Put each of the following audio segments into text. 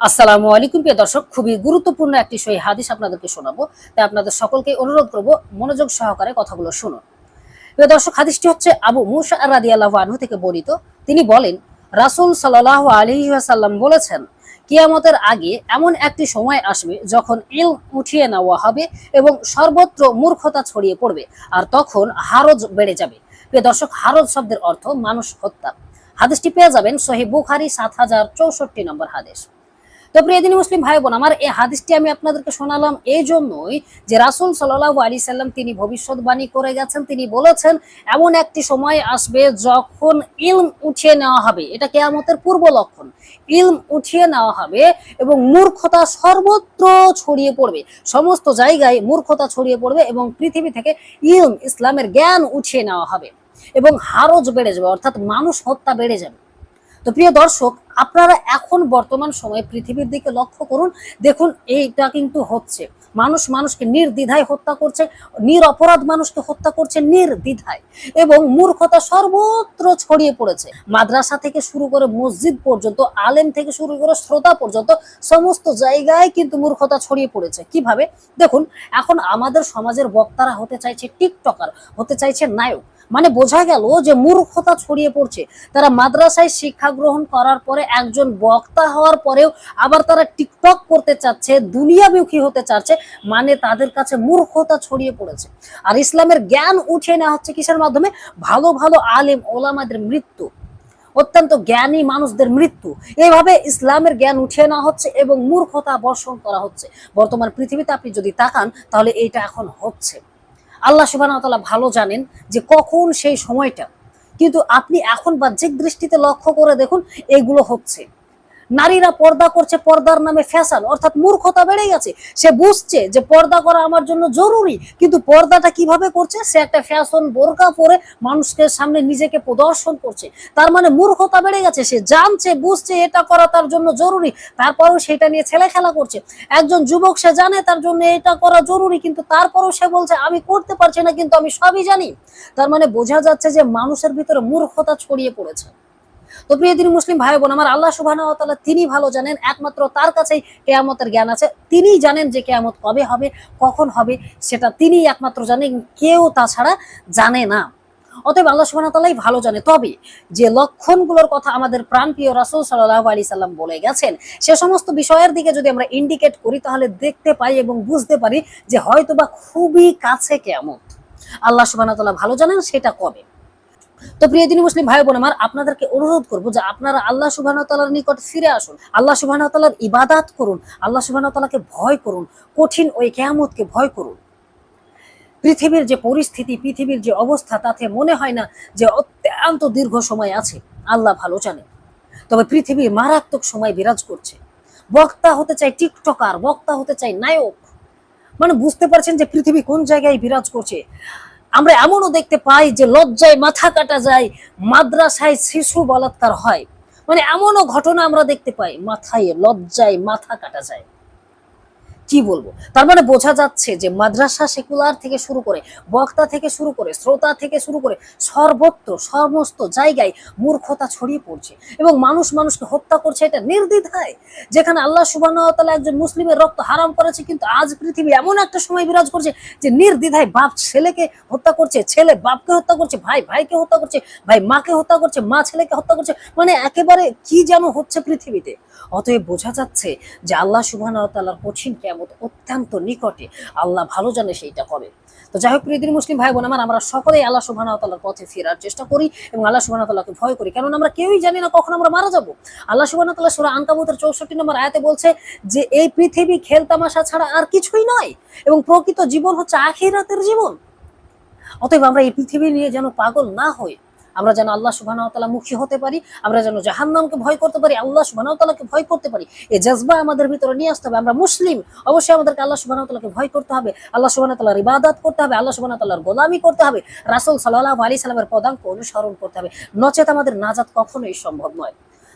আসসালামু আলাইকুম প্রিয় দর্শক, খুবই গুরুত্বপূর্ণ একটি সহি হাদিস আপনাদেরকে শোনাবো। তাই আপনাদের সকলকে অনুরোধ করব মনোযোগ সহকারে কথাগুলো শুনুন। প্রিয় দর্শক, হাদিসটি হচ্ছে আবু মুসা রাদিয়াল্লাহু আনহু থেকে বর্ণিত। তিনি বলেন, রাসূল সাল্লাল্লাহু আলাইহি ওয়াসাল্লাম বলেছেন, কিয়ামতের আগে এমন একটি সময় আসবে যখন ইল উঠিয়ে নেওয়া হবে এবং সর্বত্র মূর্খতা ছড়িয়ে পড়বে আর তখন হারজ বেড়ে যাবে। প্রিয় দর্শক, হারজ শব্দের অর্থ মানুষ হত্যা। হাদিসটি পেয়ে যাবেন সহি বুখারি সাত হাজার চৌষট্টি নম্বর হাদিস। তো প্রিয় দিনী মুসলিম ভাই বোন আমার এই হাদিসটি আমি আপনাদেরকে শোনালাম এই জন্যই যে রাসুল সাল্লাহ আলী সাল্লাম তিনি ভবিষ্যৎবাণী করে গেছেন। তিনি বলেছেন, এমন একটি সময় আসবে যখন ইলম উঠিয়ে নেওয়া হবে। এটা কেয়ামতের পূর্ব লক্ষণ। ইলম উঠিয়ে নেওয়া হবে এবং মূর্খতা সর্বত্র ছড়িয়ে পড়বে। সমস্ত জায়গায় মূর্খতা ছড়িয়ে পড়বে এবং পৃথিবী থেকে ইলম, ইসলামের জ্ঞান উঠিয়ে নেওয়া হবে। এবং হারজ বেড়ে যাবে, অর্থাৎ মানুষ হত্যা বেড়ে যাবে। তো প্রিয় দর্শক, আপনারা এখন বর্তমান সময়ে পৃথিবীর দিকে লক্ষ্য করুন, দেখুন এইটা কিন্তু হচ্ছে। মানুষ মানুষকে নির্দ্বিধায় হত্যা করছে নিরপরাধ মানুষকে হত্যা করছে নির্দ্বিধায় এবং মূর্খতা সর্বত্র ছড়িয়ে পড়েছে। মাদ্রাসা থেকে শুরু করে মসজিদ পর্যন্ত, আলেম থেকে শুরু করে শ্রোতা পর্যন্ত সমস্ত জায়গায় কিন্তু মূর্খতা ছড়িয়ে পড়েছে। কীভাবে? দেখুন, এখন আমাদের সমাজের বক্তারা হতে চাইছে টিকটকার, হতে চাইছে নায়ক। মানে বোঝা গেল যে মূর্খতা ছড়িয়ে পড়ছে। তারা মাদ্রাসায় শিক্ষা গ্রহণ করার পরে একজন বক্তা হওয়ার পরেও আবার তারা টিকটক করতে চাচ্ছে দুনিয়ামুখী হতে চাচ্ছে মানে তাদের কাছে মূর্খতা ছড়িয়ে পড়েছে। আর ইসলামের জ্ঞান উঠে নেওয়া হচ্ছে কিসের মাধ্যমে? ভালো ভালো আলেম, ওলামাদের মৃত্যু। অত্যন্ত জ্ঞানী মানুষদের মৃত্যু। এইভাবে ইসলামের জ্ঞান উঠিয়ে নেওয়া হচ্ছে এবং মূর্খতা বর্ষণ করা হচ্ছে। বর্তমান পৃথিবীতে আপনি যদি তাকান, তাহলে এইটা এখন হচ্ছে। আল্লাহ সুবাহ ভালো জানেন যে কখন সেই সময়টা। কিন্তু আপনি এখন বাহ্যিক দৃষ্টিতে লক্ষ্য করে দেখুন, এগুলো হচ্ছে। নারীরা পর্দা করছে, পর্দার নামে ফ্যাশন, অর্থাৎ মূর্খতা বেড়ে গেছে। সে বুঝছে যে পর্দা করা আমার জন্য জরুরি, কিন্তু পর্দাটা কীভাবে করছে? সে একটা ফ্যাশন বোরকা পরে মানুষকে সামনে নিজেকে প্রদর্শন করছে। তার মানে মূর্খতা বেড়ে গেছে, সে জানছে, বুঝছে এটা করা তার জন্য জরুরি। তারপরেও সেটা নিয়ে ছেলে খেলা করছে। একজন যুবক, সে জানে তার জন্য এটা করা জরুরি, কিন্তু তারপরেও সে বলছে, আমি করতে পারছি না, কিন্তু আমি সবই জানি। তার মানে বোঝা যাচ্ছে যে মানুষের ভিতরে মূর্খতা ছড়িয়ে পড়েছে। তো প্রিয় দিন মুসলিম ভাই বোন, আমার আল্লাহ সুবাহ তিনি ভালো জানেন। একমাত্র তার কাছেই কেয়ামতের জ্ঞান আছে। তিনি জানেন যে কেয়ামত কবে হবে, কখন হবে, সেটা তিনি একমাত্র জানেন। কেউ তাছাড়া জানে না। অতএব আল্লাহ সুবাহ তালাই ভালো জানে। তবে যে লক্ষণগুলোর কথা আমাদের প্রাণপ্রিয় রাসুল সাল্লাহ আলি সাল্লাম বলে গেছেন, সে সমস্ত বিষয়ের দিকে যদি আমরা ইন্ডিকেট করি, তাহলে দেখতে পাই এবং বুঝতে পারি যে হয়তোবা খুবই কাছে কেয়ামত। আল্লাহ সুবাহ ভালো জানেন সেটা কবে? তো প্রিয় দিনী মুসলিম ভাই বোন আমার, আপনাদেরকে অনুরোধ করব যে আপনারা আল্লাহ সুবাহ তালার নিকট ফিরে আসুন। আল্লাহ সুবাহ তালার ইবাদাত করুন। আল্লাহ সুবাহ তালাকে ভয় করুন। কঠিন ওই কেয়ামতকে ভয় করুন। পৃথিবীর যে পরিস্থিতি, পৃথিবীর যে অবস্থা, তাতে মনে হয় না যে অত্যন্ত দীর্ঘ সময় আছে। আল্লাহ ভালো জানে। তবে পৃথিবীর মারাত্মক সময় বিরাজ করছে। বক্তা হতে চাই টিকটকার, বক্তা হতে চাই নায়ক। মানে বুঝতে পারছেন যে পৃথিবী কোন জায়গায় বিরাজ করছে? আমরা এমনও দেখতে পাই যে লজ্জায় মাথা কাটা যায়, মাদ্রাসায় শিশু বলাৎকার হয়। মানে এমনও ঘটনা আমরা দেখতে পাই, মাথায় লজ্জায় মাথা কাটা যায়। কি বলব? তার মানে বোঝা যাচ্ছে যে মাদ্রাসা সেকুলার থেকে শুরু করে, বক্তা থেকে শুরু করে, শ্রোতা থেকে শুরু করে সর্বত্র, সমস্ত জায়গায় মূর্খতা ছড়িয়ে পড়ছে এবং মানুষ মানুষকে হত্যা করছে এটা নির্দ্বিধায়। যেখানে আল্লাহ সুবাহ একজন মুসলিমের রক্ত হারাম করেছে, কিন্তু আজ পৃথিবী এমন একটা সময় বিরাজ করছে যে নির্দ্বিধায় বাপ ছেলেকে হত্যা করছে, ছেলে বাপকে হত্যা করছে, ভাই ভাইকে হত্যা করছে, ভাই মাকে হত্যা করছে, মা ছেলেকে হত্যা করছে মানে একেবারে কি যেন হচ্ছে পৃথিবীতে। অতএব বোঝা যাচ্ছে যে আল্লাহ সুবাহ কঠিন কেমন অত্যন্ত নিকটে। আল্লাহ ভালো জানে সেইটা কবে তো যাই হোক প্রিয়দিন মুসলিম ভাই বোন আমার, আমরা সকলেই আল্লাহ সুবাহ তাল্লাহর পথে ফেরার চেষ্টা করি এবং আল্লাহ সুবাহ তাল্লাহকে ভয় করি। কারণ আমরা কেউই জানি না কখন আমরা মারা যাব। আল্লাহ সুবাহ তাল্লাহ সুরা আঙ্কাবুতের চৌষট্টি নম্বর আয়াতে বলছে যে, এই পৃথিবী খেলতামাশা ছাড়া আর কিছুই নয় এবং প্রকৃত জীবন হচ্ছে আখিরাতের জীবন। অতএব আমরা এই পৃথিবী নিয়ে যেন পাগল না হই। আমরা যেন আল্লাহ সুবাহতালা মুখী হতে পারি, আমরা যেন জাহান্নামকে ভয় করতে পারি, আল্লাহ সুবাহতালাকে ভয় করতে পারি। এই জজবা আমাদের ভিতরে নিয়ে আসতে হবে, আমরা মুসলিম, অবশ্যই আমাদেরকে আল্লাহ সুবাহতালাকে ভয় করতে হবে, আল্লাহ সুবাহ তালার ইবাদত করতে হবে, আল্লাহ সুবাহতাল্লাহর গোলামি করতে হবে, রাসুল সাল্লাহ আলী সাল্লামের পদাঙ্ক অনুসরণ করতে হবে। নচেত আমাদের নাজাত কখনোই সম্ভব নয়।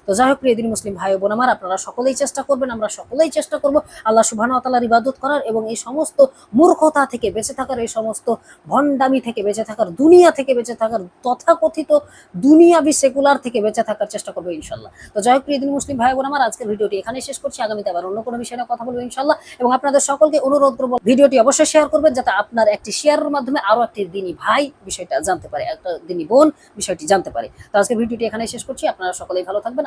তো যাই হোক, প্রিয় দিন মুসলিম ভাই বোন আমার, আপনারা সকলেই চেষ্টা করবেন, আমরা সকলেই চেষ্টা করব আল্লাহ তাআলার ইবাদত করার এবং এই সমস্ত মূর্খতা থেকে বেঁচে থাকার, এই সমস্ত ভণ্ডামি থেকে বেঁচে থাকার, দুনিয়া থেকে বেঁচে থাকার, তথাকথিত দুনিয়াবি সেকুলার থেকে বেঁচে থাকার চেষ্টা করব ইনশাল্লাহ তো যাই হোক, প্রিয় দিন মুসলিম ভাই বোন আমার, আজকের ভিডিওটি এখানে শেষ করছি। আগামীতে আবার অন্য কোনো বিষয়ে কথা বলব ইনশাল্লাহ এবং আপনাদের সকলকে অনুরোধ করব, ভিডিওটি অবশ্যই শেয়ার করবেন, যাতে আপনার একটি শেয়ারের মাধ্যমে আরও একটি দিনী ভাই বিষয়টা জানতে পারে, একটা দিনী বোন বিষয়টি জানতে পারে। তো আজকে ভিডিওটি এখানে শেষ করছি। আপনারা সকলেই ভালো থাকবেন।